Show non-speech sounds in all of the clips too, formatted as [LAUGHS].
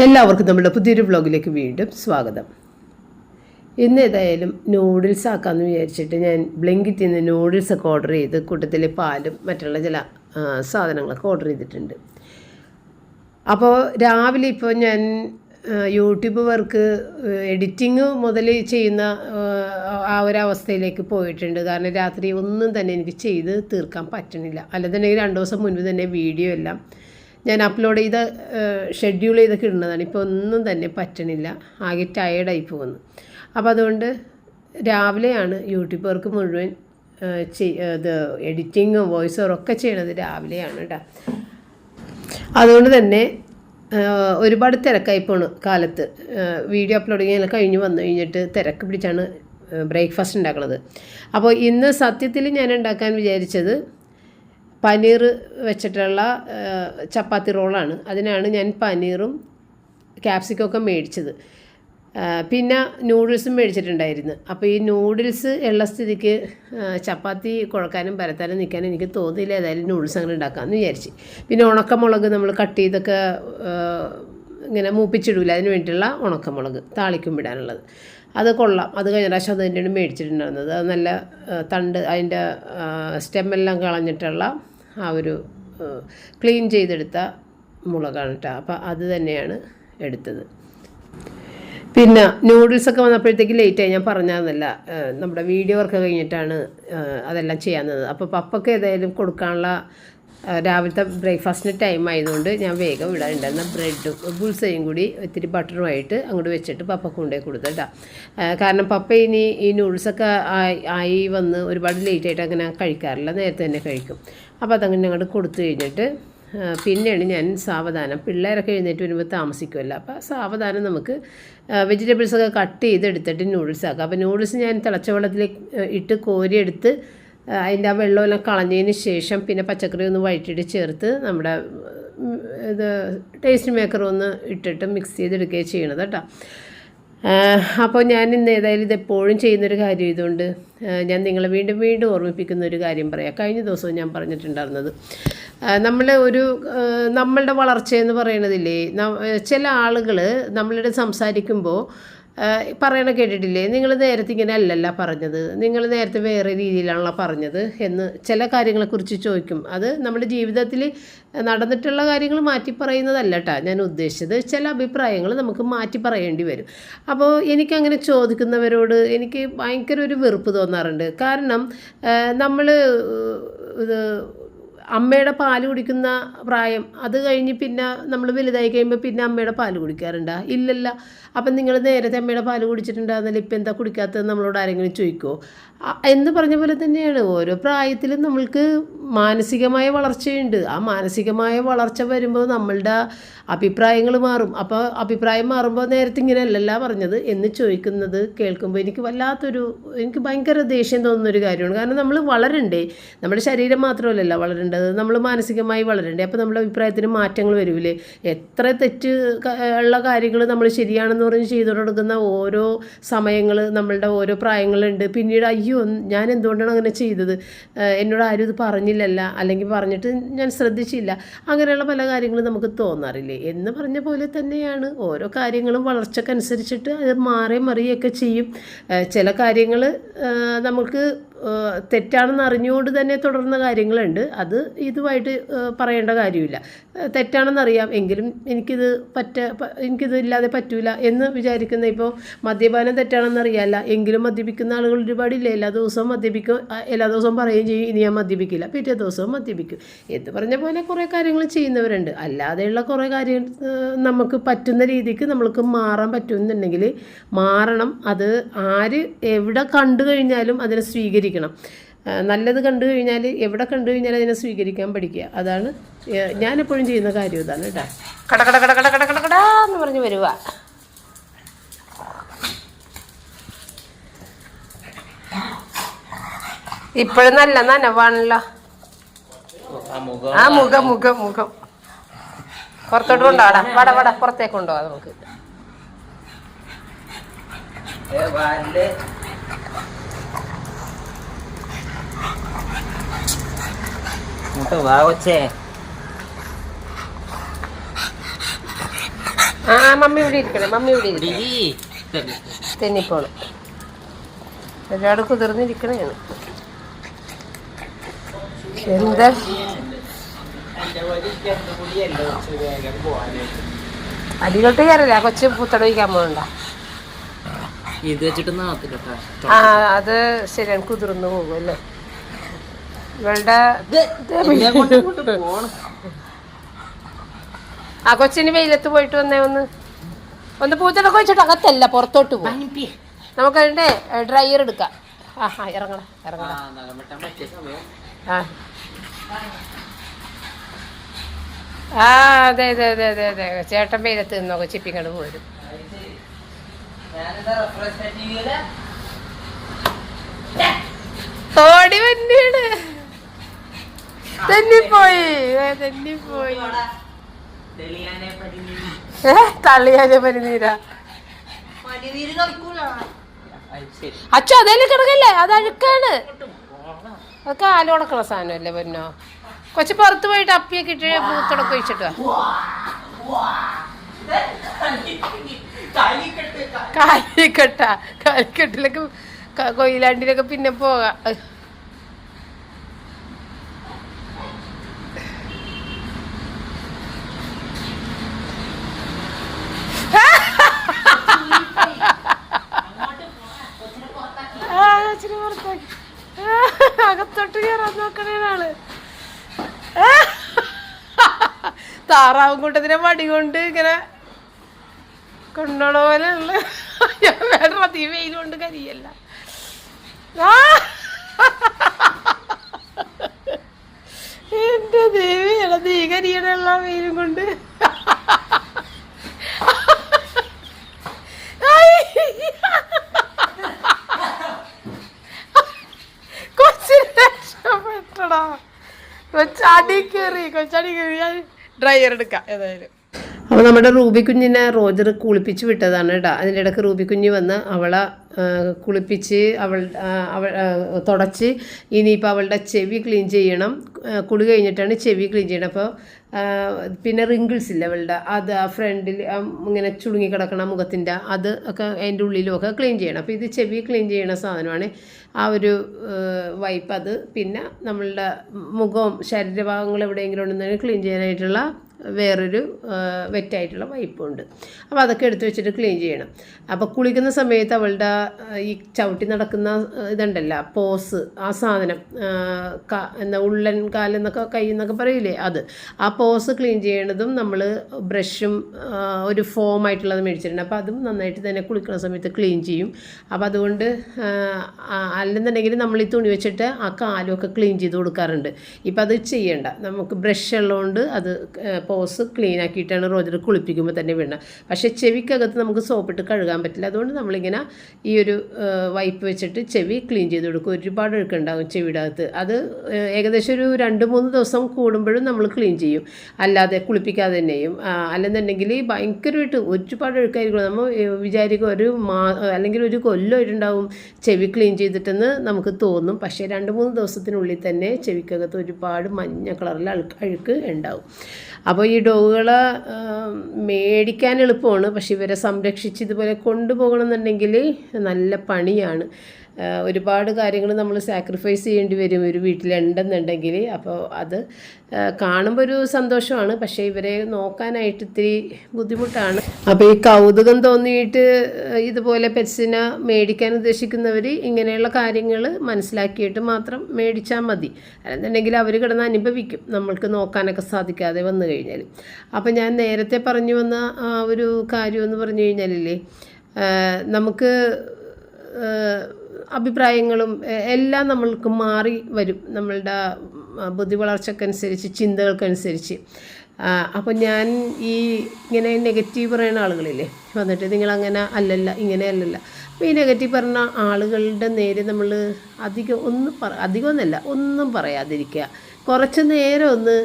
എല്ലാവർക്കും നമ്മുടെ പുതിയൊരു വ്ളോഗിലേക്ക് വീണ്ടും സ്വാഗതം. ഇന്ന് ഏതായാലും നൂഡിൽസ് ആക്കാമെന്ന് വിചാരിച്ചിട്ട് ഞാൻ ബ്ലിങ്കിറ്റിൽ നിന്ന് നൂഡിൽസ് ഒക്കെ ഓർഡർ ചെയ്ത് കൂട്ടത്തിൽ പാലും മറ്റുള്ള ചില സാധനങ്ങളൊക്കെ ഓർഡർ ചെയ്തിട്ടുണ്ട്. അപ്പോൾ രാവിലെ ഇപ്പോൾ ഞാൻ യൂട്യൂബ് വർക്ക് എഡിറ്റിങ് മുതൽ ചെയ്യുന്ന ആ, ഒരു അവസ്ഥയിലേക്ക് പോയിട്ടുണ്ട്. കാരണം രാത്രി ഒന്നും തന്നെ എനിക്ക് ചെയ്ത് തീർക്കാൻ പറ്റണില്ല. അല്ലെന്നുണ്ടെങ്കിൽ രണ്ട് ദിവസം മുൻപ് തന്നെ വീഡിയോ എല്ലാം ഞാൻ അപ്ലോഡ് ചെയ്ത ഷെഡ്യൂൾ ചെയ്തൊക്കെ ഇടുന്നതാണ്. ഇപ്പോൾ ഒന്നും തന്നെ പറ്റണില്ല. ആകെ ടയേർഡായി പോകുന്നു. അപ്പോൾ അതുകൊണ്ട് രാവിലെയാണ് യൂട്യൂബർക്ക് മുഴുവൻ ഇത് എഡിറ്റിങ്ങും വോയിസ് ഒക്കെ ചെയ്യണത് രാവിലെയാണ് കേട്ടോ അതുകൊണ്ട് തന്നെ ഒരുപാട് തിരക്കായി പോണു കാലത്ത്. വീഡിയോ അപ്ലോഡ് ചെയ്യാൻ കഴിഞ്ഞ് വന്നു കഴിഞ്ഞിട്ട് തിരക്ക് പിടിച്ചാണ് ബ്രേക്ക്ഫാസ്റ്റ് ഉണ്ടാക്കുന്നത് അപ്പോൾ ഇന്ന് സത്യത്തിൽ ഞാൻ ഉണ്ടാക്കാൻ വിചാരിച്ചത് പനീർ വെച്ചിട്ടുള്ള ചപ്പാത്തി റോളാണ്. അതിനാണ് ഞാൻ പനീറും ക്യാപ്സിക്കം ഒക്കെ മേടിച്ചത്. പിന്നെ നൂഡിൽസും മേടിച്ചിട്ടുണ്ടായിരുന്നു. അപ്പോൾ ഈ നൂഡിൽസ് ഉള്ള സ്ഥിതിക്ക് ചപ്പാത്തി കുഴക്കാനും പരത്താനും നിൽക്കാനും എനിക്ക് തോന്നിയില്ല ഏതായാലും നൂഡിൽസ് അങ്ങനെ ഉണ്ടാക്കാമെന്ന് വിചാരിച്ച്. പിന്നെ ഉണക്കമുളക് നമ്മൾ കട്ട് ചെയ്തൊക്കെ ഇങ്ങനെ മൂപ്പിച്ചിടൂല. അതിന് വേണ്ടിയിട്ടുള്ള ഉണക്കമുളക് താളിക്കും വിടാനുള്ളത് അത് കൊള്ളാം. അത് കഴിഞ്ഞ പ്രാവശ്യം അത് തന്നെയാണ് മേടിച്ചിട്ടുണ്ടായിരുന്നത്. അത് നല്ല തണ്ട് അതിന്റെ സ്റ്റെമ്മെല്ലാം കളഞ്ഞിട്ടുള്ള ആ ഒരു ക്ലീൻ ചെയ്തെടുത്ത മുളകാണ് കേട്ടോ അപ്പോൾ അത് തന്നെയാണ് എടുത്തത്. പിന്നെ നൂഡിൽസൊക്കെ വന്നപ്പോഴത്തേക്ക് ലേറ്റായി ഞാൻ പറഞ്ഞതെന്നല്ല നമ്മുടെ വീഡിയോ വർക്ക് കഴിഞ്ഞിട്ടാണ് അതെല്ലാം ചെയ്യാൻ തന്നത് അപ്പോൾ പപ്പക്ക് ഏതായാലും കൊടുക്കാനുള്ള രാവിലത്തെ ബ്രേക്ക്ഫാസ്റ്റിന് ടൈം ആയതുകൊണ്ട് ഞാൻ വേഗം ഇടാനുണ്ടായിരുന്ന ബ്രെഡും ബുൾസയും കൂടി ഇത്തിരി ബട്ടറുമായിട്ട് അങ്ങോട്ട് വെച്ചിട്ട് പപ്പ കൊണ്ടുപോയി കൊടുത്തു കേട്ടോ കാരണം പപ്പ ഇനി ഈ നൂഡിൽസൊക്കെ ആയി വന്ന് ഒരുപാട് ലേറ്റായിട്ട് അങ്ങനെ കഴിക്കാറില്ല. നേരത്തെ തന്നെ കഴിക്കും. അപ്പോൾ അതങ്ങനെ ഞങ്ങൾ കൊടുത്തു കഴിഞ്ഞിട്ട് പിന്നെയാണ് ഞാൻ സാവധാനം. പിള്ളേരൊക്കെ എഴുന്നേറ്റ് വരുമ്പോൾ താമസിക്കുമല്ലോ അപ്പോൾ സാവധാനം നമുക്ക് വെജിറ്റബിൾസൊക്കെ കട്ട് ചെയ്തെടുത്തിട്ട് നൂഡിൽസ് ആക്കാം. അപ്പോൾ നൂഡിൽസ് ഞാൻ തിളച്ച വെള്ളത്തിൽ ഇട്ട് കോരിയെടുത്ത് അതിന്റെ ആ വെള്ളമെല്ലാം കളഞ്ഞതിന് ശേഷം പിന്നെ പച്ചക്കറി ഒന്ന് വഴറ്റിയിട്ട് ചേർത്ത് നമ്മുടെ ഇത് ടേസ്റ്റ് മേക്കർ ഒന്ന് ഇട്ടിട്ട് മിക്സ് ചെയ്തെടുക്കുകയാണ് ചെയ്യണത് കേട്ടോ. അപ്പോൾ ഞാൻ ഇന്ന് ഏതായാലും ഇത് എപ്പോഴും ചെയ്യുന്നൊരു കാര്യം ഇതുകൊണ്ട് ഞാൻ നിങ്ങളെ വീണ്ടും വീണ്ടും ഓർമ്മിപ്പിക്കുന്ന ഒരു കാര്യം പറയാം. കഴിഞ്ഞ ദിവസവും ഞാൻ പറഞ്ഞിട്ടുണ്ടായിരുന്നത്. നമ്മൾ ഒരു നമ്മളുടെ വളർച്ചയെന്ന് പറയണതില്ലേ ചില ആളുകൾ നമ്മളുടെ സംസാരിക്കുമ്പോൾ പറയണ കേട്ടിട്ടില്ലേ? നിങ്ങൾ നേരത്തെ ഇങ്ങനെ അല്ലല്ല പറഞ്ഞത്. നിങ്ങൾ നേരത്തെ വേറെ രീതിയിലാണല്ലോ പറഞ്ഞത് എന്ന് ചില കാര്യങ്ങളെക്കുറിച്ച് ചോദിക്കും. അത് നമ്മുടെ ജീവിതത്തിൽ നടന്നിട്ടുള്ള കാര്യങ്ങൾ മാറ്റി പറയുന്നതല്ല കേട്ടോ ഞാൻ ഉദ്ദേശിച്ചത്. ചില അഭിപ്രായങ്ങൾ നമുക്ക് മാറ്റി പറയേണ്ടി വരും. അപ്പോൾ എനിക്കങ്ങനെ ചോദിക്കുന്നവരോട് എനിക്ക് ഭയങ്കര ഒരു വെറുപ്പ് തോന്നാറുണ്ട്. കാരണം നമ്മൾ ഇത് അമ്മയുടെ പാൽ കുടിക്കുന്ന പ്രായം അത് കഴിഞ്ഞ് പിന്നെ നമ്മൾ വലുതായി കഴിയുമ്പോൾ പിന്നെ അമ്മയുടെ പാൽ കുടിക്കാറുണ്ടോ? ഇല്ലല്ല. അപ്പം നിങ്ങൾ നേരത്തെ അമ്മയുടെ പാൽ കുടിച്ചിട്ടുണ്ടാകുന്നില്ല ഇപ്പം എന്താ കുടിക്കാത്തത് നമ്മളോട് ആരെങ്കിലും ചോദിക്കുമോ എന്ന് പറഞ്ഞ പോലെ തന്നെയാണ്. ഓരോ പ്രായത്തിലും നമ്മൾക്ക് മാനസികമായ വളർച്ചയുണ്ട്. ആ മാനസികമായ വളർച്ച വരുമ്പോൾ നമ്മളുടെ അഭിപ്രായങ്ങൾ മാറും. അപ്പോൾ അഭിപ്രായം മാറുമ്പോൾ നേരത്തെ ഇങ്ങനെയല്ലല്ല പറഞ്ഞത്? എന്ന് ചോദിക്കുന്നത് കേൾക്കുമ്പോൾ എനിക്ക് വല്ലാത്തൊരു എനിക്ക് ഭയങ്കര ദേഷ്യം തോന്നുന്ന ഒരു കാര്യമാണ്. കാരണം നമ്മൾ വളരണ്ടേ? നമ്മുടെ ശരീരം മാത്രമല്ലല്ലോ വളരേണ്ടത്. നമ്മൾ മാനസികമായി വളരണ്ടേ? അപ്പോൾ നമ്മുടെ അഭിപ്രായത്തിന് മാറ്റങ്ങൾ വരില്ലേ എത്ര തെറ്റ് ഉള്ള കാര്യങ്ങൾ നമ്മൾ ശരിയാണെന്ന് പറഞ്ഞ് ചെയ്തു കൊടുക്കുന്ന ഓരോ സമയങ്ങൾ നമ്മളുടെ ഓരോ പ്രായങ്ങളുണ്ട്. പിന്നീട് അയ്യോ ഞാൻ എന്തുകൊണ്ടാണ് അങ്ങനെ ചെയ്തത്? എന്നോട് ആരും ഇത് പറഞ്ഞില്ലല്ല. അല്ലെങ്കിൽ പറഞ്ഞിട്ട് ഞാൻ ശ്രദ്ധിച്ചില്ല. അങ്ങനെയുള്ള പല കാര്യങ്ങളും നമുക്ക് തോന്നാറില്ലേ? എന്ന് പറഞ്ഞ പോലെ തന്നെയാണ്. ഓരോ കാര്യങ്ങളും വളർച്ചക്കനുസരിച്ചിട്ട് അത് മാറി മറിയൊക്കെ ചെയ്യും. ചില കാര്യങ്ങൾ നമുക്ക് തെറ്റാണെന്ന് അറിഞ്ഞുകൊണ്ട് തന്നെ തുടർന്ന കാര്യങ്ങളുണ്ട്. അത് ഇതുമായിട്ട് പറയേണ്ട കാര്യമില്ല. തെറ്റാണെന്നറിയാം എങ്കിലും എനിക്കിത് പറ്റ എനിക്കിത് ഇല്ലാതെ പറ്റൂല എന്ന് വിചാരിക്കുന്ന ഇപ്പോൾ മദ്യപാനം തെറ്റാണെന്നറിയാല്ല എങ്കിലും മദ്യപിക്കുന്ന ആളുകൾ ഒരുപാടില്ല? എല്ലാ ദിവസവും മദ്യപിക്കും. എല്ലാ ദിവസവും പറയുകയും ചെയ്യും ഇനി ഞാൻ മദ്യപിക്കില്ല. പിറ്റേ ദിവസവും മദ്യപിക്കും. എന്ന് പറഞ്ഞ പോലെ കുറേ കാര്യങ്ങൾ ചെയ്യുന്നവരുണ്ട്. അല്ലാതെയുള്ള കുറേ കാര്യങ്ങൾ നമുക്ക് പറ്റുന്ന രീതിക്ക് നമ്മൾക്ക് മാറാൻ പറ്റുമെന്നുണ്ടെങ്കിൽ മാറണം. അത് ആര് എവിടെ കണ്ടു കഴിഞ്ഞാലും അതിനെ സ്വീകരിക്കണം. നല്ലത് കണ്ടു കഴിഞ്ഞാൽ എവിടെ കണ്ടു കഴിഞ്ഞാൽ അതിനെ സ്വീകരിക്കാൻ പഠിക്കുക. അതാണ് ഞാൻ എപ്പോഴും ചെയ്യുന്ന കാര്യം ഇതാണ് കേട്ടോ. കട കട കട കട കട കട എന്ന് പറഞ്ഞ് വരുക ഇപ്പോഴും നല്ല നനവാണല്ലോ. ആ മുഖം മുഖം മുഖം. പുറത്തോട്ട് കൊണ്ടുപോടാ വട വട പുറത്തേക്ക് കൊണ്ടുപോവാ നമുക്ക് ഏ, വാലിൽ ഇങ്ങോട്ട് വാ കൊച്ചേ. ആ മമ്മി ഇവിടെ ഇരിക്കണേ മമ്മി ഇവിടെ ഇരിക്കണേ. തെന്നിപ്പോണം ഒരുപാട് കുതിർന്നിരിക്കണേണ് എന്താ. അടിയിലോട്ട് കയറില്ല കൊച്ചു പൂത്തട പോകണ്ട. ഇത് വെച്ചിട്ട് ആ അത് ശരിയാണ് കുതിർന്നു പോകും അല്ലേ? ഇവളുടെ ആ കൊച്ചിന് വെയിലത്ത് പോയിട്ട് വന്നേ ഒന്ന്. ഒന്ന് പൂച്ചടക്കം വെച്ചിട്ട് അകത്തല്ല പുറത്തോട്ട് പോകും നമുക്ക് അതിന്റെ ഡ്രയർ എടുക്കാം. ആ ആ ഇറങ്ങണം ആ ആ. അതെ അതെ അതെ അതെ അതെ. ചേട്ടൻ വെയിലത്ത് നിന്നോ ചിപ്പിങ്ങൾ പോരും. ഓടി വന്നിയാണ് തെന്നിപ്പോയി. [LAUGHS] തെന്നിപ്പോയി. ഏ തള്ളിയാലെ പനിനീരാ. അത് ശരി. അച്ഛോ അതേലും കിടക്കല്ലേ? അത് അഴുക്കാണ്. അതൊക്കെ കാൽ കൊടുക്കണ സാധനമല്ലേ പൊന്നോ? കൊച്ചു പുറത്ത് പോയിട്ട് അപ്പിയൊക്കെ ഇട്ട് പൂത്തടക്കം ഒഴിച്ചിട്ട്. കാലിക്കട്ട. കാലിക്കട്ടിലൊക്കെ കൊയിലാണ്ടിലൊക്കെ പിന്നെ പോകാം അഹ്. ആ, ഇച്ചിരി പുറത്താക്കി. ആ, അകത്തോട്ട് കയറാൻ നോക്കണേ ആൾ ആ, താറാവും കൂട്ടത്തിനെ മടി കൊണ്ട് ഇങ്ങനെ കൊണ്ടോണ പോലെ ഞാൻ വേണ്ട വെയിൽ കൊണ്ട് കരിയല്ല! എന്റെ ദേവിയാണ് തീ കരിയണല്ല വെയിലും കൊണ്ട് കൊച്ചിന് രക്ഷപ്പെട്ടടാ കൊച്ചാടി കയറി കൊച്ചാടി കയറി ഡ്രൈവർ എടുക്കാം. ഏതായാലും. അപ്പോൾ നമ്മുടെ റൂബി കുഞ്ഞിനെ റോജർ കുളിപ്പിച്ച് വിട്ടതാണ് കേട്ടോ അതിന്റെ ഇടയ്ക്ക് റൂബി കുഞ്ഞ് വന്ന് അവളെ കുളിപ്പിച്ച് അവൾ അവൾ തുടച്ച് ഇനിയിപ്പോൾ അവളുടെ ചെവി ക്ലീൻ ചെയ്യണം. കുളി കഴിഞ്ഞിട്ടാണ് ചെവി ക്ലീൻ ചെയ്യണം അപ്പോൾ പിന്നെ റിങ്കിൾസ് ഇല്ല അവളുടെ? അത് ആ ഫ്രണ്ടിൽ ഇങ്ങനെ ചുളുങ്ങി കിടക്കണ മുഖത്തിന്റെ അത് ഒക്കെ അതിന്റെ ഉള്ളിലുമൊക്കെ ക്ലീൻ ചെയ്യണം. അപ്പോൾ ഇത് ചെവി ക്ലീൻ ചെയ്യണ സാധനമാണ്. ആ ഒരു വൈപ്പ് അത്. പിന്നെ നമ്മളുടെ മുഖവും ശരീരഭാഗങ്ങൾ എവിടെയെങ്കിലും ഉണ്ടെന്നുണ്ടെങ്കിൽ ക്ലീൻ ചെയ്യാനായിട്ടുള്ള വേറൊരു വെറ്റായിട്ടുള്ള വൈപ്പുണ്ട്. അപ്പോൾ അതൊക്കെ എടുത്ത് വെച്ചിട്ട് ക്ലീൻ ചെയ്യണം. അപ്പോൾ കുളിക്കുന്ന സമയത്ത് അവളുടെ ഈ ചവിട്ടി നടക്കുന്ന ഇതുണ്ടല്ല പോസ് ആ സാധനം എന്താ ഉള്ളൻ കാലെന്നൊക്കെ കൈ എന്നൊക്കെ പറയില്ലേ അത്. ആ പോസ് ക്ലീൻ ചെയ്യണതും നമ്മൾ ബ്രഷും ഒരു ഫോം ആയിട്ടുള്ളത് മേടിച്ചിട്ടുണ്ട്. അപ്പോൾ അതും നന്നായിട്ട് തന്നെ കുളിക്കുന്ന സമയത്ത് ക്ലീൻ ചെയ്യും. അപ്പോൾ അതുകൊണ്ട് അല്ലെന്നുണ്ടെങ്കിൽ നമ്മൾ ഈ തുണി വെച്ചിട്ട് ആ കാലുമൊക്കെ ക്ലീൻ ചെയ്ത് കൊടുക്കാറുണ്ട്. ഇപ്പം അത് ചെയ്യണ്ട. നമുക്ക് ബ്രഷ് ഉള്ളതുകൊണ്ട് അത് പോസ് ക്ലീൻ ആക്കിയിട്ടാണ് റോജർ കുളിപ്പിക്കുമ്പോൾ തന്നെ വീണ പക്ഷേ ചെവിക്കകത്ത് നമുക്ക് സോപ്പിട്ട് കഴുകാൻ പറ്റില്ല. അതുകൊണ്ട് നമ്മളിങ്ങനെ ഈ ഒരു വൈപ്പ് വെച്ചിട്ട് ചെവി ക്ലീൻ ചെയ്ത് കൊടുക്കും. ഒരുപാട് ഒഴുക്കുണ്ടാകും ചെവിയുടെ അകത്ത് അത് ഏകദേശം ഒരു രണ്ട് മൂന്ന് ദിവസം കൂടുമ്പോഴും നമ്മൾ ക്ലീൻ ചെയ്യും. അല്ലാതെ കുളിപ്പിക്കാതെ തന്നെയും. അല്ലെന്നുണ്ടെങ്കിൽ ഭയങ്കരമായിട്ട് ഒരുപാട് ഒഴുക്കായിരിക്കും. നമ്മൾ വിചാരിക്കും ഒരു മാ അല്ലെങ്കിൽ ഒരു കൊല്ലമായിട്ടുണ്ടാവും ചെവി ക്ലീൻ ചെയ്തിട്ടെന്ന് നമുക്ക് തോന്നും. പക്ഷേ രണ്ട് മൂന്ന് ദിവസത്തിനുള്ളിൽ തന്നെ ചെവിക്കകത്ത് ഒരുപാട് മഞ്ഞ കളറിൽ അഴുക്ക് ഉണ്ടാവും. അപ്പോൾ ഈ ഡോഗുകളെ മേടിക്കാൻ എളുപ്പമാണ്. പക്ഷേ ഇവരെ സംരക്ഷിച്ച് ഇതുപോലെ കൊണ്ടുപോകണമെന്നുണ്ടെങ്കിൽ നല്ല പണിയാണ്. ഒരുപാട് കാര്യങ്ങൾ നമ്മൾ സാക്രിഫൈസ് ചെയ്യേണ്ടി വരും ഒരു വീട്ടിലുണ്ടെന്നുണ്ടെങ്കിൽ. അപ്പോൾ അത് കാണുമ്പോൾ ഒരു സന്തോഷമാണ്. പക്ഷേ ഇവരെ നോക്കാനായിട്ട് ഇത്തിരി ബുദ്ധിമുട്ടാണ്. അപ്പോൾ ഈ കൗതുകം തോന്നിയിട്ട് ഇതുപോലെ പെറ്റ്സിനെ മേടിക്കാൻ ഉദ്ദേശിക്കുന്നവർ ഇങ്ങനെയുള്ള കാര്യങ്ങൾ മനസ്സിലാക്കിയിട്ട് മാത്രം മേടിച്ചാൽ മതി. അല്ലെന്നുണ്ടെങ്കിൽ അവർ കിടന്ന് അനുഭവിക്കും നമ്മൾക്ക് നോക്കാനൊക്കെ സാധിക്കാതെ വന്നു കഴിഞ്ഞാൽ. അപ്പോൾ ഞാൻ നേരത്തെ പറഞ്ഞു വന്ന ആ ഒരു കാര്യമെന്ന് പറഞ്ഞു കഴിഞ്ഞാലില്ലേ നമുക്ക് അഭിപ്രായങ്ങളും എല്ലാം നമ്മൾക്ക് മാറി വരും. നമ്മളുടെ ബുദ്ധി വളർച്ചക്കനുസരിച്ച് ചിന്തകൾക്കനുസരിച്ച്. അപ്പോൾ ഞാൻ ഈ ഇങ്ങനെ നെഗറ്റീവ് പറയുന്ന ആളുകളില്ലേ വന്നിട്ട് നിങ്ങളങ്ങനെ അല്ലല്ല ഇങ്ങനെ അല്ലല്ല. അപ്പോൾ ഈ നെഗറ്റീവ് പറഞ്ഞ ആളുകളുടെ നേരെ നമ്മൾ അധികം ഒന്നും പറ അധികമൊന്നുമല്ല ഒന്നും പറയാതിരിക്കുക. കുറച്ച് നേരം ഒന്ന്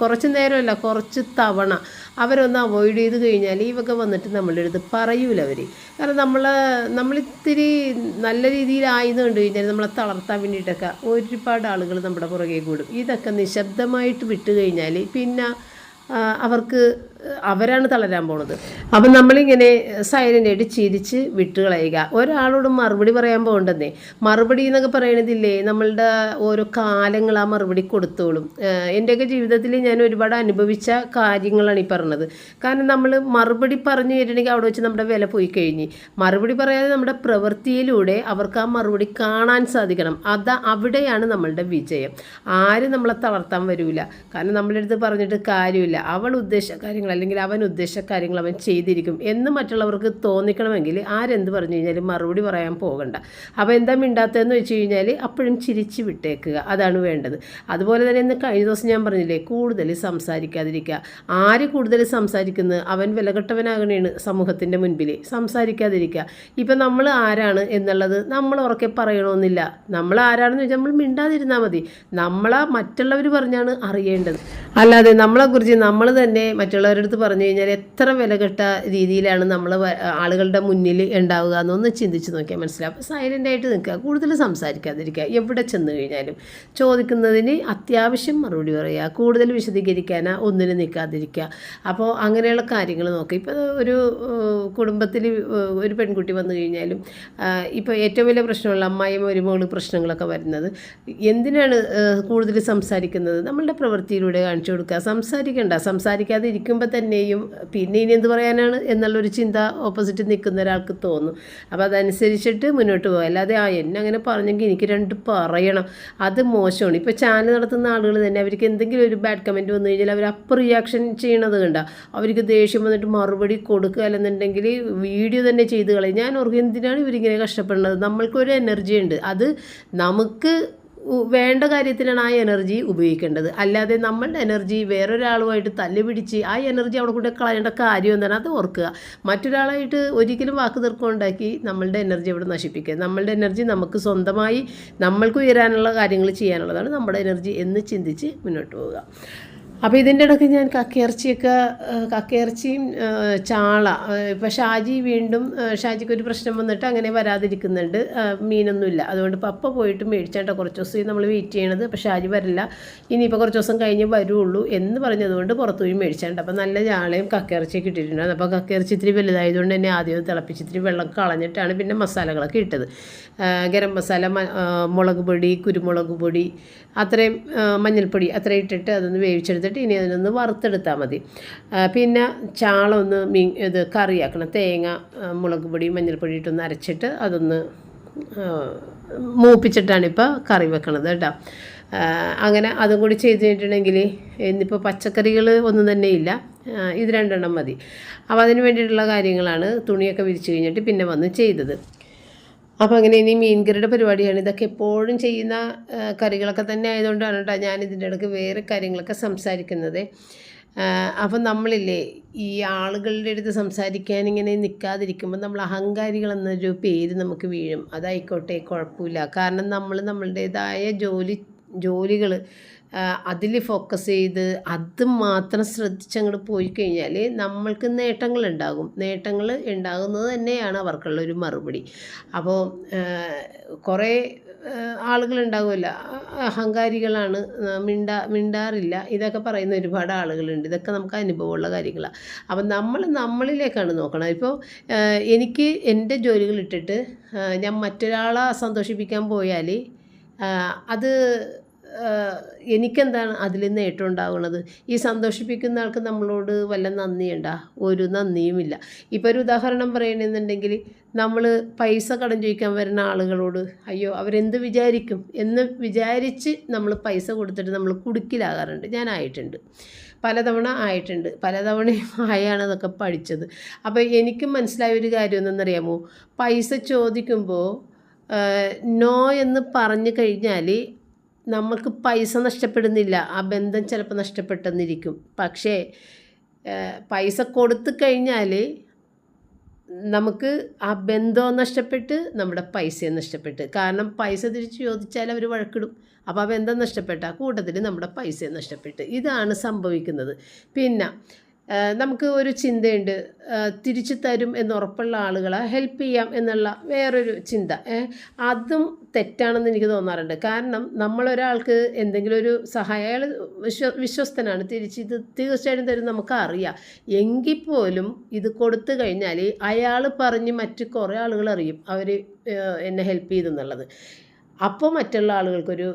കുറച്ച് നേരമല്ല കുറച്ച് തവണ അവരൊന്ന് അവോയ്ഡ് ചെയ്ത് കഴിഞ്ഞാൽ ഇവൊക്കെ വന്നിട്ട് നമ്മളുടെ അടുത്ത് പറയൂല അവർ കാരണം നമ്മൾ നമ്മളിത്തിരി നല്ല രീതിയിലായെന്ന് കണ്ടു കഴിഞ്ഞാൽ നമ്മളെ തളർത്താൻ വേണ്ടിയിട്ടൊക്കെ ഒരുപാട് ആളുകൾ നമ്മുടെ പുറകെ കൂടും. ഇതൊക്കെ നിശബ്ദമായിട്ട് വിട്ട് കഴിഞ്ഞാൽ പിന്നെ അവർക്ക് അവരാണ് തളരാൻ പോണത്. അപ്പം നമ്മളിങ്ങനെ സൈലന്റായിട്ട് ചിരിച്ച് വിട്ടുകളയുക ഒരാളോട് മറുപടി പറയാൻ പോകണ്ടെന്നേ. മറുപടി എന്നൊക്കെ പറയണതില്ലേ നമ്മളുടെ ഓരോ കാലങ്ങൾ ആ മറുപടി കൊടുത്തോളും. എന്റെയൊക്കെ ജീവിതത്തിൽ ഞാൻ ഒരുപാട് അനുഭവിച്ച കാര്യങ്ങളാണ് ഈ പറഞ്ഞത്. കാരണം നമ്മൾ മറുപടി പറഞ്ഞു തരണമെങ്കിൽ അവിടെ വെച്ച് നമ്മുടെ വില പോയി കഴിഞ്ഞ്. മറുപടി പറയാതെ നമ്മുടെ പ്രവൃത്തിയിലൂടെ അവർക്ക് ആ മറുപടി കാണാൻ സാധിക്കണം. അത് അവിടെയാണ് നമ്മളുടെ വിജയം. ആരും നമ്മളെ തളർത്താൻ വരില്ല കാരണം നമ്മളെടുത്ത് പറഞ്ഞിട്ട് കാര്യമില്ല. അവൾ ഉദ്ദേശ കാര്യങ്ങൾ അല്ലെങ്കിൽ അവൻ ഉദ്ദേശ കാര്യങ്ങൾ അവൻ ചെയ്തിരിക്കും എന്ന് മറ്റുള്ളവർക്ക് തോന്നിക്കണമെങ്കിൽ ആരെന്ത് പറഞ്ഞു കഴിഞ്ഞാലും മറുപടി പറയാൻ പോകണ്ട. അപ്പോൾ എന്താ മിണ്ടാത്തതെന്ന് വെച്ച് കഴിഞ്ഞാൽ അപ്പോഴും ചിരിച്ച് വിട്ടേക്കുക. അതാണ് വേണ്ടത്. അതുപോലെ തന്നെ ഇന്ന് കഴിഞ്ഞ ദിവസം ഞാൻ പറഞ്ഞില്ലേ കൂടുതൽ സംസാരിക്കാതിരിക്കുക. ആര് കൂടുതൽ സംസാരിക്കുന്നത്? അവൻ വിലകെട്ടവനാകണേണ് സമൂഹത്തിന്റെ മുൻപിൽ സംസാരിക്കാതിരിക്കുക. ഇപ്പം നമ്മൾ ആരാണ് എന്നുള്ളത് നമ്മൾ ഉറക്കെ പറയണമെന്നില്ല നമ്മൾ ആരാണെന്ന് വെച്ചാൽ നമ്മൾ മിണ്ടാതിരുന്നാൽ മതി. നമ്മളെ മറ്റുള്ളവർ പറഞ്ഞാണ് അറിയേണ്ടത്. അല്ലാതെ നമ്മളെക്കുറിച്ച് നമ്മൾ തന്നെ മറ്റുള്ളവരുടെ അടുത്ത് പറഞ്ഞു കഴിഞ്ഞാൽ എത്ര വിലകെട്ട രീതിയിലാണ് നമ്മൾ ആളുകളുടെ മുന്നിൽ ഉണ്ടാവുക എന്നൊന്ന് ചിന്തിച്ച് നോക്കിയാൽ മനസ്സിലാവും. സൈലന്റ് ആയിട്ട് നിൽക്കുക കൂടുതൽ സംസാരിക്കാതിരിക്കുക. എവിടെ ചെന്ന് കഴിഞ്ഞാലും ചോദിക്കുന്നതിന് അത്യാവശ്യം മറുപടി പറയുക കൂടുതൽ വിശദീകരിക്കാനാ ഒന്നിനും നിൽക്കാതിരിക്കുക. അപ്പോൾ അങ്ങനെയുള്ള കാര്യങ്ങൾ നോക്കുക. ഇപ്പോൾ ഒരു കുടുംബത്തിൽ ഒരു പെൺകുട്ടി വന്നു കഴിഞ്ഞാലും ഇപ്പോൾ ഏറ്റവും വലിയ പ്രശ്നമുള്ള അമ്മായിയും ഒരുപാട് പ്രശ്നങ്ങളൊക്കെ വരുന്നത്. എന്തിനാണ് കൂടുതൽ സംസാരിക്കുന്നത്? നമ്മളുടെ പ്രവൃത്തിയിലൂടെ കാണിച്ചു കൊടുക്കുക. സംസാരിക്കേണ്ട. സംസാരിക്കാതെ ഇരിക്കുമ്പോൾ തന്നെയും പിന്നെ ഇനി എന്ത് പറയാനാണ് എന്നുള്ളൊരു ചിന്ത ഓപ്പോസിറ്റ് നിൽക്കുന്ന ഒരാൾക്ക് തോന്നും. അപ്പോൾ അതനുസരിച്ചിട്ട് മുന്നോട്ട് പോകുക അല്ലാതെ ആ എന്നെ അങ്ങനെ പറഞ്ഞെങ്കിൽ എനിക്ക് രണ്ട് പറയണം. അത് മോശമാണ്. ഇപ്പോൾ ചാനൽ നടത്തുന്ന ആളുകൾ തന്നെ അവർക്ക് എന്തെങ്കിലും ഒരു ബാഡ് കമന്റ് വന്നു കഴിഞ്ഞാൽ അവർ അപ്പം റിയാക്ഷൻ ചെയ്യണത് കണ്ട. അവർക്ക് ദേഷ്യം വന്നിട്ട് മറുപടി കൊടുക്കുക അല്ലെന്നുണ്ടെങ്കിൽ വീഡിയോ തന്നെ ചെയ്ത് കളയും. ഞാൻ ഓർക്കും എന്തിനാണ് ഇവരിങ്ങനെ കഷ്ടപ്പെടുന്നത്? നമ്മൾക്കൊരു എനർജി ഉണ്ട്. അത് നമുക്ക് വേണ്ട കാര്യത്തിനാണ് ആ എനർജി ഉപയോഗിക്കേണ്ടത്. അല്ലാതെ നമ്മളുടെ എനർജി വേറൊരാളുമായിട്ട് തല്ലുപിടിച്ച് ആ എനർജി അവിടെ കൂടെ കളയേണ്ട കാര്യം എന്താണ്? അത് ഓർക്കുക. മറ്റൊരാളായിട്ട് ഒരിക്കലും വാക്ക് തർക്കം ഉണ്ടാക്കി നമ്മളുടെ എനർജി അവിടെ നശിപ്പിക്കുക. നമ്മളുടെ എനർജി നമുക്ക് സ്വന്തമായി നമ്മൾക്ക് ഉയരാനുള്ള കാര്യങ്ങൾ ചെയ്യാനുള്ളതാണ് നമ്മുടെ എനർജി എന്ന് ചിന്തിച്ച് മുന്നോട്ട് പോവുക. അപ്പോൾ ഇതിന്റെ ഇടയ്ക്ക് ഞാൻ കക്കയിറച്ചിയൊക്കെ കക്കയിറച്ചിയും ചാള ഇപ്പോൾ ഷാജി വീണ്ടും ഷാജിക്ക് ഒരു പ്രശ്നം വന്നിട്ട് അങ്ങനെ വരാതിരിക്കുന്നുണ്ട്. മീനൊന്നുമില്ല. അതുകൊണ്ട് പപ്പ പോയിട്ട് മേടിച്ചാണ്ട കുറച്ച് ദിവസം നമ്മൾ വെയിറ്റ് ചെയ്യണത്. അപ്പോൾ ഷാജി വരില്ല. ഇനിയിപ്പോൾ കുറച്ച് ദിവസം കഴിഞ്ഞ് വരുള്ളൂ എന്ന് പറഞ്ഞതുകൊണ്ട് പുറത്തു പോയി മേടിച്ചാണ്ട്. അപ്പോൾ നല്ല ചാളയും കക്കയിറച്ചിയൊക്കെ ഇട്ടിട്ടുണ്ടായിരുന്നു അപ്പോൾ കക്കയിറച്ചി ഇത്തിരി വലുതായതുകൊണ്ട് തന്നെ ആദ്യം തിളപ്പിച്ച് ഇത്തിരി വെള്ളം കളഞ്ഞിട്ടാണ് പിന്നെ മസാലകളൊക്കെ ഇട്ടത്. ഗരം മസാല മുളക് പൊടി കുരുമുളക് പൊടി അത്രയും മഞ്ഞൾപ്പൊടി അത്രയും ഇട്ടിട്ട് അതൊന്ന് വേവിച്ചെടുത്തിട്ട് ഇനി അതിനൊന്ന് വറുത്തെടുത്താൽ മതി. പിന്നെ ചാള ഒന്ന് മീൻ ഇത് കറിയാക്കണം. തേങ്ങ മുളക് പൊടി മഞ്ഞൾപ്പൊടി ഇട്ടൊന്ന് അരച്ചിട്ട് അതൊന്ന് മൂപ്പിച്ചിട്ടാണ് ഇപ്പോൾ കറി വെക്കണത് കേട്ടോ. അങ്ങനെ അതും കൂടി ചെയ്ത് കഴിഞ്ഞിട്ടുണ്ടെങ്കിൽ ഇന്നിപ്പോൾ പച്ചക്കറികൾ ഒന്നും തന്നെ ഇല്ല. ഇത് രണ്ടെണ്ണം മതി. അപ്പോൾ അതിന് വേണ്ടിയിട്ടുള്ള കാര്യങ്ങളാണ് തുണിയൊക്കെ വിരിച്ച് കഴിഞ്ഞിട്ട് പിന്നെ വന്ന് ചെയ്തത്. അപ്പോൾ അങ്ങനെ ഇനി മീൻകറിയുടെ പരിപാടിയാണ്. ഇതൊക്കെ എപ്പോഴും ചെയ്യുന്ന കറികളൊക്കെ തന്നെ ആയതുകൊണ്ടാണ് കേട്ടോ ഞാൻ ഇതിന്റെ ഇടയ്ക്ക് വേറെ കാര്യങ്ങളൊക്കെ സംസാരിക്കുന്നത്. അപ്പം നമ്മളില്ലേ ഈ ആളുകളുടെ അടുത്ത് സംസാരിക്കാൻ ഇങ്ങനെ നിൽക്കാതിരിക്കുമ്പോൾ നമ്മൾ അഹങ്കാരികൾ എന്നൊരു പേര് നമുക്ക് വീഴും. അതായിക്കോട്ടെ കുഴപ്പമില്ല. കാരണം നമ്മൾ നമ്മളുടേതായ ജോലി ജോലികൾ അതിൽ ഫോക്കസ് ചെയ്ത് അത് മാത്രം ശ്രദ്ധിച്ചങ്ങോട്ട് പോയി കഴിഞ്ഞാൽ നമ്മൾക്ക് നേട്ടങ്ങൾ ഉണ്ടാകും നേട്ടങ്ങൾ ഉണ്ടാകുന്നത് തന്നെയാണ് അവർക്കുള്ള ഒരു മറുപടി അപ്പോൾ കുറേ ആളുകളുണ്ടാകുമല്ല അഹങ്കാരികളാണ് മിണ്ടാ മിണ്ടാറില്ല. ഇതൊക്കെ പറയുന്ന ഒരുപാട് ആളുകളുണ്ട്. ഇതൊക്കെ നമുക്ക് അനുഭവമുള്ള കാര്യങ്ങളാണ് അപ്പം നമ്മൾ നമ്മളിലേക്കാണ് നോക്കണം ഇപ്പോൾ എനിക്ക് എന്റെ ജോലികൾ ഇട്ടിട്ട് ഞാൻ മറ്റൊരാളെ സന്തോഷിപ്പിക്കാൻ പോയാൽ അത് എനിക്കെന്താണ് അതിൽ നേട്ടം ഉണ്ടാകുന്നത് ഈ സന്തോഷിപ്പിക്കുന്ന ആൾക്ക് നമ്മളോട് വല്ല നന്ദിയുണ്ട? ഒരു നന്ദിയുമില്ല. ഇപ്പോൾ ഒരു ഉദാഹരണം പറയണമെന്നുണ്ടെങ്കിൽ നമ്മൾ പൈസ കടം ചോദിക്കാൻ വരുന്ന ആളുകളോട് അയ്യോ അവരെന്ത് വിചാരിക്കും? എന്ന് വിചാരിച്ച് നമ്മൾ പൈസ കൊടുത്തിട്ട് നമ്മൾ കുടുക്കിലാകാറുണ്ട്. ഞാനായിട്ടുണ്ട് പലതവണ ആയിട്ടുണ്ട്. പലതവണയും [LAUGHS] ആയാണ് അതൊക്കെ പഠിച്ചത്. അപ്പോൾ എനിക്കും മനസ്സിലായ ഒരു കാര്യം എന്തെന്നറിയാമോ പൈസ ചോദിക്കുമ്പോൾ നോ എന്ന് പറഞ്ഞു കഴിഞ്ഞാൽ നമുക്ക് പൈസ നഷ്ടപ്പെടുന്നില്ല. ആ ബന്ധം ചിലപ്പോൾ നഷ്ടപ്പെട്ടെന്നിരിക്കും. പക്ഷേ പൈസ കൊടുത്തു കഴിഞ്ഞാൽ നമുക്ക് ആ ബന്ധവും നഷ്ടപ്പെട്ട് നമ്മുടെ പൈസയും നഷ്ടപ്പെട്ട്. കാരണം പൈസ തിരിച്ച് ചോദിച്ചാൽ അവർ വഴക്കിടും. അപ്പോൾ ആ ബന്ധം നഷ്ടപ്പെട്ട ആ കൂട്ടത്തിൽ നമ്മുടെ പൈസയും നഷ്ടപ്പെട്ട്. ഇതാണ് സംഭവിക്കുന്നത്. പിന്നെ നമുക്ക് ഒരു ചിന്തയുണ്ട്. തിരിച്ചു തരും എന്ന് ഉറപ്പുള്ള ആളുകളെ ഹെൽപ്പ് ചെയ്യാം എന്നുള്ള വേറൊരു ചിന്ത. അതും തെറ്റാണെന്ന് എനിക്ക് തോന്നാറുണ്ട്. കാരണം നമ്മളൊരാൾക്ക് എന്തെങ്കിലും ഒരു സഹായം അയാൾ വിശ്വ വിശ്വസ്തനാണ്. തിരിച്ച് ഇത് തീർച്ചയായിട്ടും തരും നമുക്കറിയാം. എങ്കിൽ പോലും ഇത് കൊടുത്തു കഴിഞ്ഞാൽ അയാൾ പറഞ്ഞ് മറ്റ് കുറേ ആളുകൾ അറിയും. അവർ എന്നെ ഹെൽപ്പ് ചെയ്തെന്നുള്ളത് അപ്പോൾ മറ്റുള്ള ആളുകൾക്കൊരു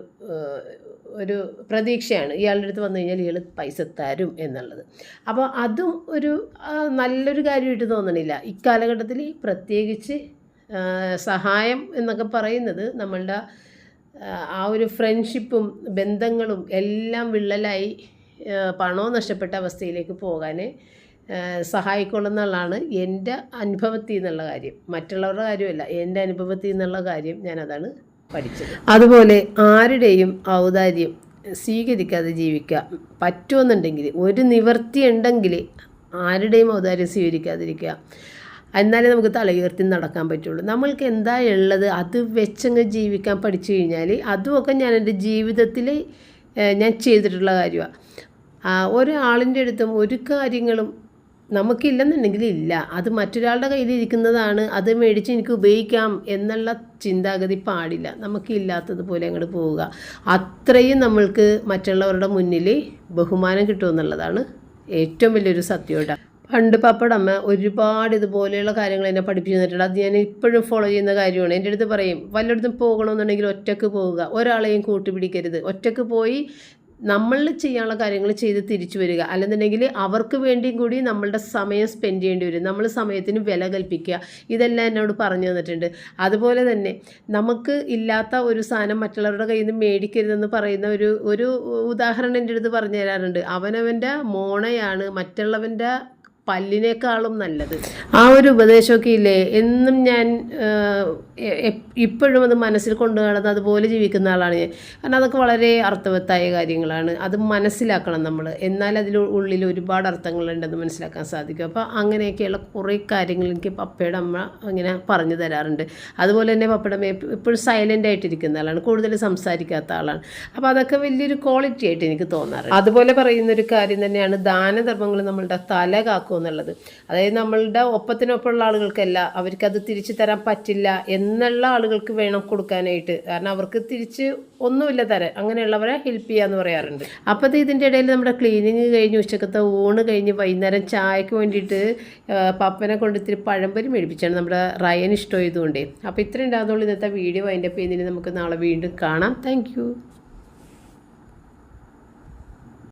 ഒരു പ്രതീക്ഷയാണ്. ഇയാളുടെ അടുത്ത് വന്നു കഴിഞ്ഞാൽ ഇയാൾ പൈസ തരും എന്നുള്ളത്. അപ്പോൾ അതും ഒരു നല്ലൊരു കാര്യമായിട്ട് തോന്നണില്ല. ഇക്കാലഘട്ടത്തിൽ പ്രത്യേകിച്ച് സഹായം എന്നൊക്കെ പറയുന്നത് നമ്മളുടെ ആ, ഒരു ഫ്രണ്ട്ഷിപ്പും ബന്ധങ്ങളും എല്ലാം വിള്ളലായി പണവും നഷ്ടപ്പെട്ട അവസ്ഥയിലേക്ക് പോകാൻ സഹായിക്കുള്ളൂ എന്നുള്ളതാണ് എന്റെ അനുഭവത്തിൽ നിന്നുള്ള കാര്യം. മറ്റുള്ളവരുടെ കാര്യമല്ല എന്റെ അനുഭവത്തിൽ നിന്നുള്ള കാര്യം ഞാനതാണ് അതുപോലെ ആരുടെയും ഔദാര്യം സ്വീകരിക്കാതെ ജീവിക്കുക പറ്റുമെന്നുണ്ടെങ്കിൽ ഒരു നിവർത്തി ഉണ്ടെങ്കിൽ ആരുടെയും ഔദാര്യം സ്വീകരിക്കാതിരിക്കുക. എന്നാലേ നമുക്ക് തലയുയർത്തി നടക്കാൻ പറ്റുള്ളൂ. നമ്മൾക്ക് എന്താ ഉള്ളത്? അത് വെച്ചങ്ങ് ജീവിക്കാൻ പഠിച്ചു കഴിഞ്ഞാൽ അതുമൊക്കെ ഞാൻ എന്റെ ജീവിതത്തിൽ ഞാൻ ചെയ്തിട്ടുള്ള കാര്യമാണ് ഒരാളിന്റെ അടുത്തും ഒരു കാര്യങ്ങളും നമുക്കില്ലെന്നുണ്ടെങ്കിൽ ഇല്ല. അത് മറ്റൊരാളുടെ കയ്യിലിരിക്കുന്നതാണ് അത് മേടിച്ച് എനിക്ക് ഉപയോഗിക്കാം എന്നുള്ള ചിന്താഗതി പാടില്ല. നമുക്കില്ലാത്തതുപോലെ അങ്ങോട്ട് പോവുക. അത്രയും നമ്മൾക്ക് മറ്റുള്ളവരുടെ മുന്നിൽ ബഹുമാനം കിട്ടുമെന്നുള്ളതാണ് ഏറ്റവും വലിയൊരു സത്യമുണ്ട് പണ്ട് പപ്പടമ്മ ഒരുപാട് ഇതുപോലെയുള്ള കാര്യങ്ങൾ എന്നെ പഠിപ്പിച്ചു തന്നിട്ടുണ്ട് അത് ഞാൻ ഇപ്പോഴും ഫോളോ ചെയ്യുന്ന കാര്യമാണ്. എന്റെ അടുത്ത് പറയും വല്ലയിടത്തും പോകണമെന്നുണ്ടെങ്കിൽ ഒറ്റയ്ക്ക് പോവുക. ഒരാളെയും കൂട്ടുപിടിക്കരുത്. ഒറ്റയ്ക്ക് പോയി നമ്മൾ ചെയ്യാനുള്ള കാര്യങ്ങൾ ചെയ്ത് തിരിച്ചു വരിക. അല്ലെന്നുണ്ടെങ്കിൽ അവർക്ക് വേണ്ടിയും കൂടി നമ്മളുടെ സമയം സ്പെൻഡ് ചെയ്യേണ്ടി വരും. നമ്മൾ സമയത്തിന് വില കൽപ്പിക്കുക. ഇതെല്ലാം എന്നോട് പറഞ്ഞു തന്നിട്ടുണ്ട്. അതുപോലെ തന്നെ നമുക്ക് ഇല്ലാത്ത ഒരു സാധനം മറ്റുള്ളവരുടെ കയ്യിൽ നിന്ന് മേടിക്കരുതെന്ന് പറയുന്ന ഒരു ഒരു ഉദാഹരണം എന്റെ അടുത്ത് പറഞ്ഞു തരാറുണ്ട്. അവനവന്റെ മോണയാണ് മറ്റുള്ളവന്റെ പല്ലിനേക്കാളും നല്ലത്. ആ ഒരു ഉപദേശമൊക്കെ ഇല്ലേ? എന്നും ഞാൻ ഇപ്പോഴും അത് മനസ്സിൽ കൊണ്ടു നടന്ന് അതുപോലെ ജീവിക്കുന്ന ആളാണ് ഞാൻ. കാരണം അതൊക്കെ വളരെ അർത്ഥവത്തായ കാര്യങ്ങളാണ്. അത് മനസ്സിലാക്കണം നമ്മൾ എന്നാൽ അതിൽ ഉള്ളിൽ ഒരുപാട് അർത്ഥങ്ങളുണ്ടെന്ന് മനസ്സിലാക്കാൻ സാധിക്കും. അപ്പോൾ അങ്ങനെയൊക്കെയുള്ള കുറേ കാര്യങ്ങൾ എനിക്ക് പപ്പയുടെ അമ്മ ഇങ്ങനെ പറഞ്ഞു തരാറുണ്ട്. അതുപോലെ തന്നെ പപ്പയുടെ അമ്മ ഇപ്പോഴും എപ്പോഴും സൈലന്റ് ആയിട്ടിരിക്കുന്ന ആളാണ്. കൂടുതൽ സംസാരിക്കാത്ത ആളാണ്. അപ്പോൾ അതൊക്കെ വലിയൊരു ക്വാളിറ്റി ആയിട്ട് എനിക്ക് തോന്നാറ് അതുപോലെ പറയുന്നൊരു കാര്യം തന്നെയാണ്. ദാനധർമ്മങ്ങൾ നമ്മളുടെ തല കാക്കും. എന്നുള്ളത്. അതായത് നമ്മളുടെ ഒപ്പത്തിനൊപ്പമുള്ള ആളുകൾക്കല്ല അവർക്കത് തിരിച്ചു തരാൻ പറ്റില്ല എന്നുള്ള ആളുകൾക്ക് വേണം കൊടുക്കാനായിട്ട്. കാരണം അവർക്ക് തിരിച്ച് ഒന്നുമില്ല തരാൻ. അങ്ങനെയുള്ളവരെ ഹെൽപ്പ് ചെയ്യാന്ന് പറയാറുണ്ട്. അപ്പോൾ ഇതിന്റെ ഇടയിൽ നമ്മുടെ ക്ലീനിങ് കഴിഞ്ഞ് ഉച്ചക്കത്തെ ഊണ് കഴിഞ്ഞ് വൈകുന്നേരം ചായക്ക് വേണ്ടിയിട്ട് പപ്പനെ കൊണ്ട് ഇത്തിരി പഴംപൊരി മേടിപ്പിച്ചാണ് നമ്മുടെ റയൻ ഇഷ്ടമായതുകൊണ്ടേ അപ്പോൾ ഇത്രയും ഉണ്ടാകുന്നുള്ളൂ ഇന്നത്തെ വീഡിയോ. അതിന്റെ പേരിൽ നമുക്ക് നാളെ വീണ്ടും കാണാം. താങ്ക്